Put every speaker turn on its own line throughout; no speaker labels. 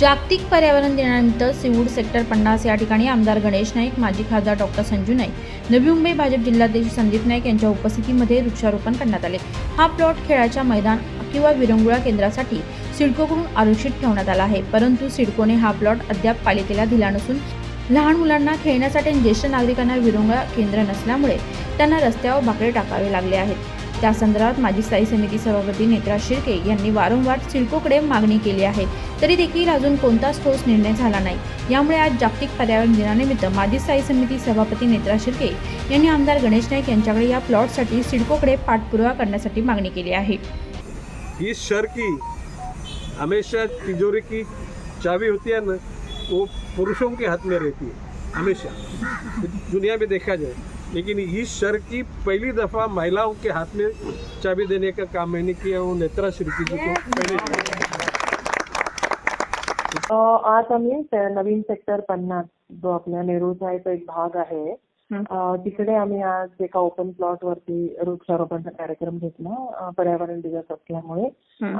जागतिक पर्यावरण दिनानिमित्त सिवूड सेक्टर पन्नास या ठिकाणी आमदार गणेश नाईक माजी खासदार डॉक्टर संजू नाईक नवी मुंबई भाजप जिल्हाध्यक्ष संदीप नाईक यांच्या उपस्थितीमध्ये वृक्षारोपण करण्यात आले. हा प्लॉट खेळाच्या मैदान किंवा विरंगुळा केंद्रासाठी सिडकोकडून आरक्षित ठेवण्यात आला आहे. परंतु सिडकोने हा प्लॉट अद्याप पालिकेला दिला नसून लहान मुलांना खेळण्यासाठी ज्येष्ठ नागरिकांना विरंगुळा केंद्र नसल्यामुळे त्यांना रस्त्यावर बाकडे टाकावे लागले आहेत. त्या संदर्भात माजी स्थायी समिती सभापती नेत्रा शिर्के यांनी वारंवार सिडकोकडे मागणी केली आहे. तरी देखील अजून कोणताच ठोस निर्णय झाला नाही. यामुळे आज जागतिक पर्यावरण दिनानिमित्त माजी स्थायी समिती सभापती नेत्रा शिर्के यांनी आमदार गणेश नाईक यांच्याकडे या प्लॉटसाठी सिडकोकडे पाठपुरावा करण्यासाठी मागणी केली आहे.
ही शर्की हमेशा तिजोरी की चाबी होती है ना वो पुरुषों के हाथ में रहती है हमेशा। दुनिया में देखा जाए लेकिन इस शहर की पहली दफ़ा महिलाओं के हाथ में चाबी देने का काम मैंने किया वो नेत्रा श्रीकी जी को पहले
आज आम्ही नवीन सेक्टर पन्नास जो आपल्या नेहरूचा एक एक भाग आहे अ, तिकडे आम्ही आज एका ओपन प्लॉट वरती वृक्षारोपणचा कार्यक्रम घेतला पर्यावरण दिवस असल्यामुळे.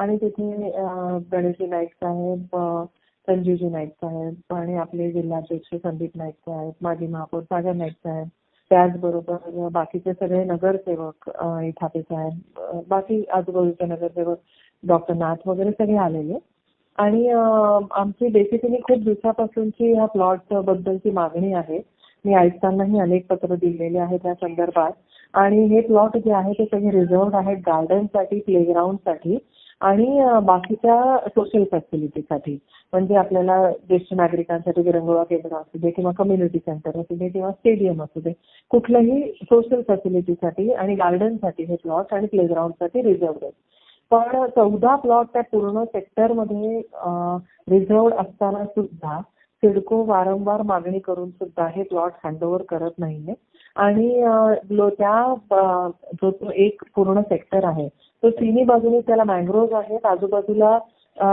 आणि तिथे गणेशजी नाईक साहेब संजीवजी नाईक साहेब आणि आपले जिल्हाध्यक्ष संदीप नाईक साहेब माजी महापौर सागर नाईक साहेब त्याचबरोबर बाकीचे सगळे नगरसेवक इथापे साहेब बाकी आजूबाजूचे नगरसेवक डॉक्टर नाथ वगैरे सगळे आलेले. आणि आमची बेसिकली खूप दिवसापासूनची ह्या प्लॉट बद्दलची मागणी आहे. मी आयुक्तांनाही अनेक पत्र दिलेले आहेत त्या संदर्भात. आणि हे प्लॉट जे आहे ते सगळे रिझर्व्ड आहेत गार्डनसाठी प्लेग्राऊंडसाठी आणि बाकीच्या सोशल फॅसिलिटीसाठी म्हणजे आपल्याला ज्येष्ठ नागरिकांसाठी विरंगुळा केंद्र असू दे किंवा कम्युनिटी सेंटर असू दे किंवा स्टेडियम असू दे कुठल्याही सोशल फॅसिलिटीसाठी आणि गार्डनसाठी हे प्लॉट आणि प्लेग्राऊंडसाठी रिझर्व्ह आहेत. पण चौदा प्लॉट त्या पूर्ण सेक्टरमध्ये रिझर्व्ड असताना सुद्धा सिडको वारंवार मागणी करून सुद्धा हे प्लॉट हँडओव्हर करत नाहीये. आणि त्या जो तो एक पूर्ण सेक्टर आहे तर तिन्ही बाजूने त्याला मँग्रोव्ह आहेत आजूबाजूला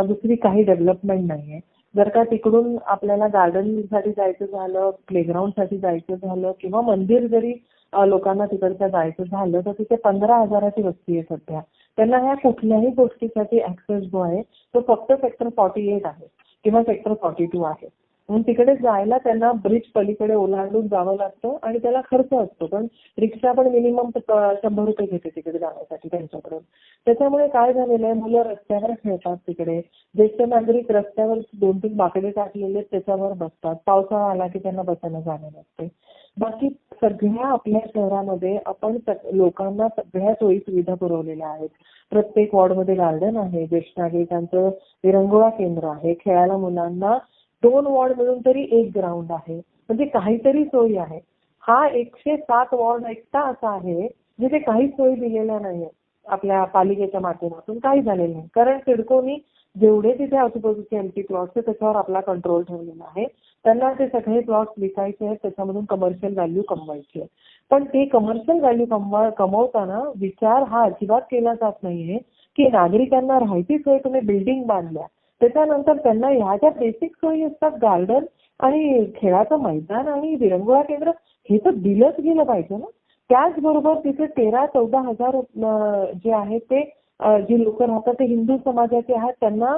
दुसरी काही डेव्हलपमेंट नाहीये. जर का तिकडून आपल्याला गार्डनसाठी जायचं झालं प्लेग्राऊंडसाठी जायचं झालं किंवा मंदिर जरी लोकांना तिकडचं जायचं झालं तर तिथे पंधरा हजाराची वस्ती आहे सध्या. त्यांना ह्या कुठल्याही गोष्टीसाठी ऍक्सेस जो आहे तो फक्त सेक्टर फॉर्टी एट आहे किंवा सेक्टर फॉर्टी टू आहे. म्हणून तिकडे जायला त्यांना ब्रिज पलीकडे ओलांडून जावं लागतं आणि त्याला खर्च असतो. पण रिक्षा पण मिनिमम शंभर रुपये घेते तिकडे जाण्यासाठी त्यांच्याकडून. त्याच्यामुळे काय झालेलं आहे मुलं रस्त्यावर खेळतात तिकडे. ज्येष्ठ नागरिक रस्त्यावर दोन तीन बाकडे टाकलेले त्याच्यावर बसतात. पावसाळा आला की त्यांना बसायला जाणं लागते बाकी सगळ्या आपल्या शहरामध्ये आपण लोकांना सगळ्या सोयी सुविधा पुरवलेल्या आहेत. प्रत्येक वॉर्डमध्ये गार्डन आहे. ज्येष्ठ नागरिकांचं विरंगुळा केंद्र आहे. खेळायला मुलांना दोन वॉर्ड मिळून तरी एक ग्राउंड आहे. म्हणजे काहीतरी सोयी आहे. हा एकशे सात वॉर्ड एकटा असा आहे जिथे काही सोयी दिलेल्या नाहीये आपल्या पालिकेच्या माध्यमातून काही झालेलं नाही. कारण सिडकोनी जेवढे तिथे आजूबाजूचे एमटी प्लॉट्स त्याच्यावर आपला कंट्रोल ठेवलेला आहे. त्यांना ते सगळे प्लॉट्स विकायचे आहेत त्याच्यामधून कमर्शियल व्हॅल्यू कमवायची आहे. पण ते कमर्शियल व्हॅल्यू कमवा कमवताना विचार हा अजिबात केला जात नाहीये की नागरिकांना राहायची सोय तुम्ही बिल्डिंग बांधल्या त्याच्यानंतर त्यांना ह्या ज्या बेसिक सोयी असतात गार्डन आणि खेळाचं मैदान आणि विरंगुळा केंद्र हे तर दिलंच गेलं पाहिजे ना. त्याचबरोबर तिथे तेरा चौदा हजार जे आहेत ते जी लोक राहतात ते हिंदू समाजाचे आहेत त्यांना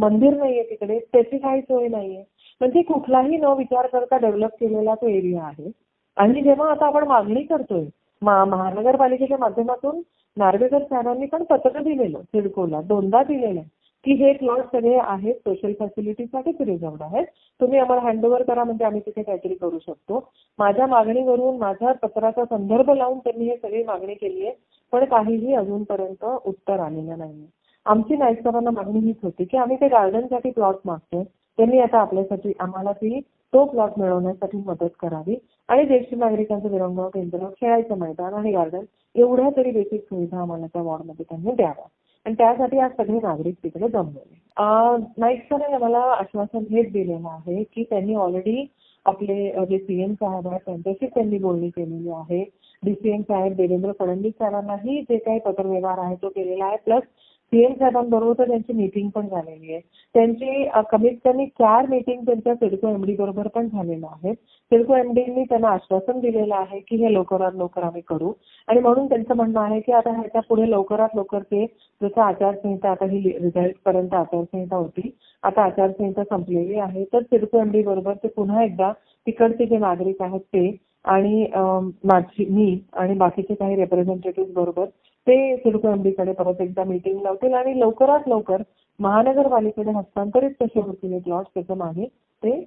मंदिर नाहीये तिकडे त्याची काही सोय नाहीये. म्हणजे कुठलाही न विचार करता डेव्हलप केलेला तो एरिया आहे. आणि जेव्हा आता आपण मागणी करतोय महानगरपालिकेच्या माध्यमातून नार्वेकर साहेबांनी पण पत्र दिलेलं सिडकोला दोनदा दिलेलं. की हे प्लॉट सगळे आहेत सोशल फॅसिलिटीसाठीच रिझर्व्ह आहेत. तुम्ही आम्हाला हँडओव्हर करा म्हणजे आम्ही तिथे काहीतरी करू शकतो. माझ्या मागणीवरून माझ्या पत्राचा संदर्भ लावून त्यांनी हे सगळी मागणी केली आहे पण काहीही अजूनपर्यंत उत्तर आलेलं नाहीये. आमची नाईक मागणी हीच होती की आम्ही ते गार्डनसाठी प्लॉट मागतोय. त्यांनी आता आपल्यासाठी आम्हाला ती तो प्लॉट मिळवण्यासाठी मदत करावी. आणि ज्येष्ठ नागरिकांचं विरंगुळा केंद्र खेळायचं मैदान आणि गार्डन एवढ्या तरी बेसिक सुविधा आम्हाला त्या वॉर्डमध्ये त्यांनी द्याव्या आणि त्यासाठी आज सगळे नागरिक तिकडे जमलेले नाईक सरांनी आम्हाला आश्वासन हेच दिलेलं आहे की त्यांनी ऑलरेडी आपले जे सीएम साहेब आहेत त्यांच्याशी त्यांनी बोलणी केलेली आहे. डीसीएम साहेब देवेंद्र फडणवीस सरांनाही जे काही पत्रव्यवहार आहे तो केलेला आहे. प्लस सीएम साहेबांबरोबर त्यांची मीटिंग पण झालेली आहे. त्यांची कमीत कमी चार मीटिंग त्यांच्या सिडको एमडी बरोबर पण झालेल्या आहेत. सिडको एमडीनी त्यांना आश्वासन दिलेलं आहे की हे लवकरात लवकर आम्ही करू. आणि म्हणून त्यांचं म्हणणं आहे की आता ह्याच्या पुढे लवकरात लवकर ते जसं आचारसंहिता आता ही रिझल्ट पर्यंत आचारसंहिता होती आता आचारसंहिता संपलेली आहे तर सिडको एमडी बरोबर ते पुन्हा एकदा तिकडचे जे नागरिक आहेत ते आणि माझी मी आणि बाकीचे काही रिप्रेझेंटेटिव्ह बरोबर ते सिडको एमडी परत एकदा मीटिंग लावतील आणि लवकरात लवकर महानगरपालिकेकडे हस्तांतरित कसे होतील प्लॉट त्याच्यामागे ते